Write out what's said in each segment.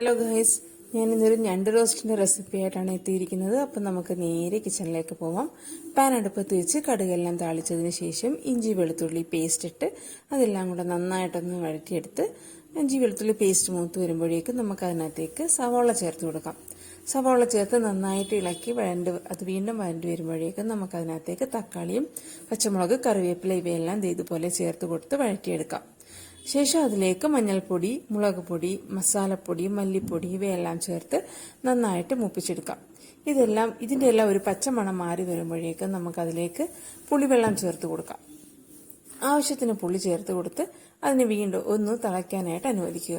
Hello guys ഞാൻ ഇന്നൊരു ഞണ്ട് റോസ്റ്റിന്റെ റെസിപ്പി ആയിട്ടാണ് എത്തിയിരിക്കുന്നത്. അപ്പം നമുക്ക് നേരെ കിച്ചണിലേക്ക് പോവാം. പാൻ അടുപ്പത്ത് വെച്ച് കടുകെല്ലാം താളിച്ചതിന് ശേഷം ഇഞ്ചി വെളുത്തുള്ളി പേസ്റ്റ് ഇട്ട് അതെല്ലാം കൂടെ നന്നായിട്ടൊന്ന് വഴറ്റിയെടുത്ത് ഇഞ്ചി വെളുത്തുള്ളി പേസ്റ്റ് മൂത്ത് വരുമ്പോഴേക്കും നമുക്ക് അതിനകത്തേക്ക് സവാള ചേർത്ത് കൊടുക്കാം. സവാള ചേർത്ത് നന്നായിട്ട് ഇളക്കി വഴണ്ട് അത് വീണ്ടും വഴണ്ട് വരുമ്പോഴേക്കും നമുക്ക് അതിനകത്തേക്ക് തക്കാളിയും പച്ചമുളക് കറിവേപ്പില ഇവയെല്ലാം ഇതുപോലെ ചേർത്ത് കൊടുത്ത് വഴറ്റിയെടുക്കാം. ശേഷം അതിലേക്ക് മഞ്ഞൾപ്പൊടി മുളക് പൊടി മസാലപ്പൊടി മല്ലിപ്പൊടി ഇവയെല്ലാം ചേർത്ത് നന്നായിട്ട് മൂപ്പിച്ചെടുക്കാം. ഇതെല്ലാം ഇതിന്റെ എല്ലാം ഒരു പച്ചമണം മാറി വരുമ്പോഴേക്കും നമുക്കതിലേക്ക് പുളിവെള്ളം ചേർത്ത് കൊടുക്കാം. ആവശ്യത്തിന് പുളി ചേർത്ത് കൊടുത്ത് അതിന് വീണ്ടും ഒന്ന് തിളയ്ക്കാനായിട്ട് അനുവദിക്കുക.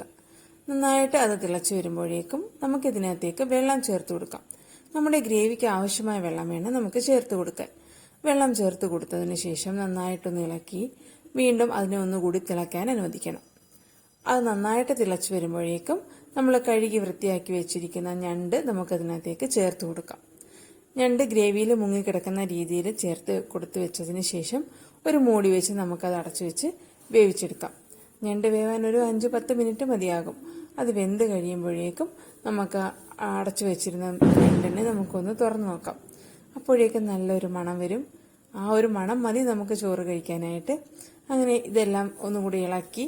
നന്നായിട്ട് അത് തിളച്ചു വരുമ്പോഴേക്കും നമുക്കിതിനകത്തേക്ക് വെള്ളം ചേർത്ത് കൊടുക്കാം. നമ്മുടെ ഗ്രേവിക്ക് ആവശ്യമായ വെള്ളം വേണം നമുക്ക് ചേർത്ത് കൊടുക്കാൻ. വെള്ളം ചേർത്ത് കൊടുത്തതിന് ശേഷം നന്നായിട്ടൊന്ന് ഇളക്കി വീണ്ടും അതിനെ ഒന്നുകൂടി തിളയ്ക്കാൻ അനുവദിക്കണം. അത് നന്നായിട്ട് തിളച്ചു വരുമ്പോഴേക്കും നമ്മൾ കഴുകി വൃത്തിയാക്കി വെച്ചിരിക്കുന്ന ഞണ്ട് നമുക്കതിനകത്തേക്ക് ചേർത്ത് കൊടുക്കാം. ഞണ്ട് ഗ്രേവിയിൽ മുങ്ങിക്കിടക്കുന്ന രീതിയിൽ ചേർത്ത് കൊടുത്ത് വെച്ചതിന് ശേഷം ഒരു മൂടി വെച്ച് നമുക്കത് അടച്ചു വെച്ച് വേവിച്ചെടുക്കാം. ഞണ്ട് വേവാൻ ഒരു അഞ്ച് പത്ത് മിനിറ്റ് മതിയാകും. അത് വെന്ത് കഴിയുമ്പോഴേക്കും നമുക്ക് അടച്ചു വെച്ചിരുന്ന ഞണ്ടിനെ നമുക്കൊന്ന് തുറന്നു നോക്കാം. അപ്പോഴേക്കും നല്ലൊരു മണം വരും. ആ ഒരു മണം മതി നമുക്ക് ചോറ് കഴിക്കാനായിട്ട്. അങ്ങനെ ഇതെല്ലാം ഒന്നുകൂടി ഇളക്കി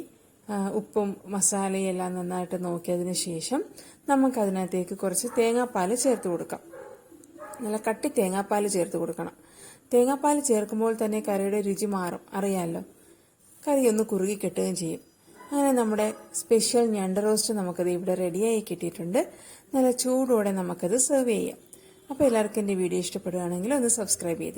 ഉപ്പും മസാലയും എല്ലാം നന്നായിട്ട് നോക്കിയതിന് ശേഷം നമുക്ക് അതിനകത്തേക്ക് കുറച്ച് തേങ്ങാപ്പാൽ ചേർത്ത് കൊടുക്കാം. നല്ല കട്ടി തേങ്ങാപ്പാൽ ചേർത്ത് കൊടുക്കണം. തേങ്ങാപ്പാൽ ചേർക്കുമ്പോൾ തന്നെ കറിയുടെ രുചി മാറും. അറിയാമല്ലോ കറി ഒന്ന് കുറുകി കെട്ടുകയും ചെയ്യും. അങ്ങനെ നമ്മുടെ സ്പെഷ്യൽ ഞണ്ട് റോസ്റ്റ് നമുക്കത് ഇവിടെ റെഡിയായി കിട്ടിയിട്ടുണ്ട്. നല്ല ചൂടോടെ നമുക്കത് സെർവ് ചെയ്യാം. അപ്പോൾ എല്ലാവർക്കും എന്റെ വീഡിയോ ഇഷ്ടപ്പെടുകയാണെങ്കിൽ ഒന്ന് സബ്സ്ക്രൈബ് ചെയ്ത്